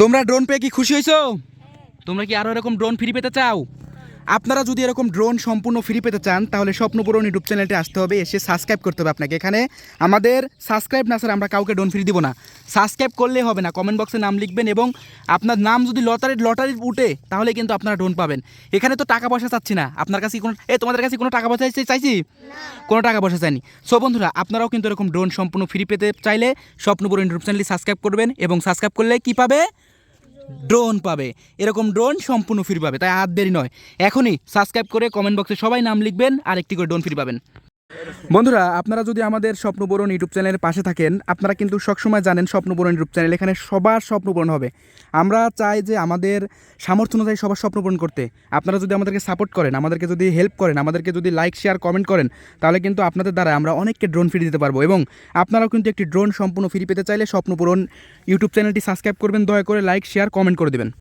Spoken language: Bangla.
তোমরা ড্রোন পেয়ে কি খুশি হয়েছো? তোমরা কি আরও এরকম ড্রোন ফ্রি পেতে চাও? আপনারা যদি এরকম ড্রোন সম্পূর্ণ ফ্রি পেতে চান তাহলে স্বপ্নপূরণ ইউটিউব চ্যানেলটি আসতে হবে এসে সাবস্ক্রাইব করতে হবে আপনাকে। এখানে আমাদের সাবস্ক্রাইব না স্যার আমরা কাউকে ড্রোন ফ্রি দিব না। সাবস্ক্রাইব করলে হবে না কমেন্ট বক্সে নাম লিখবেন এবং আপনার নাম যদি লটারি লটারির উঠে তাহলে কিন্তু আপনারা ড্রোন পাবেন। এখানে তো টাকা পয়সা চাচ্ছি না। আপনার কাছে কোনো এ তোমাদের কাছে কোনো টাকা পয়সা চাই- চাইছি? কোনো টাকা পয়সা চাইনি। সো বন্ধুরা আপনারাও কিন্তু এরকম ড্রোন সম্পূর্ণ ফ্রি পেতে চাইলে স্বপ্নপূরণ ইউটিউব চ্যানেলটি সাবস্ক্রাইব করবেন এবং সাবস্ক্রাইব করলে কি পাবে? ড্রোন পাবে। এরকম ড্রোন সম্পূর্ণ ফ্রি পাবে। তাই আর দেরি নয়। এখনই সাবস্ক্রাইব করে কমেন্ট বক্সে সবাই নাম লিখবেন, আর একটি করে ড্রোন ফ্রি পাবেন। বন্ধুরা, আপনারা যদি আমাদের স্বপ্নপূরণ ইউটিউব চ্যানেলের পাশে থাকেন, আপনারা কিন্তু সবসময় জানেন স্বপ্নপূরণ ইউটিউব চ্যানেল এখানে সবার স্বপ্নপূরণ হবে। আমরা চাই যে আমাদের সামর্থ্য অনুযায়ী সবার স্বপ্নপূরণ করতে। আপনারা যদি আমাদেরকে সাপোর্ট করেন, আমাদেরকে যদি হেল্প করেন, আমাদেরকে যদি লাইক শেয়ার কমেন্ট করেন, তাহলে কিন্তু আপনাদের দ্বারা আমরা অনেককে ড্রোন ফ্রি দিতে পারব এবং আপনারাও কিন্তু একটি ড্রোন সম্পূর্ণ ফ্রি পেতে চাইলে স্বপ্নপূরণ ইউটিউব চ্যানেলটি সাবস্ক্রাইব করবেন, দয়া করে লাইক শেয়ার কমেন্ট করে দেবেন।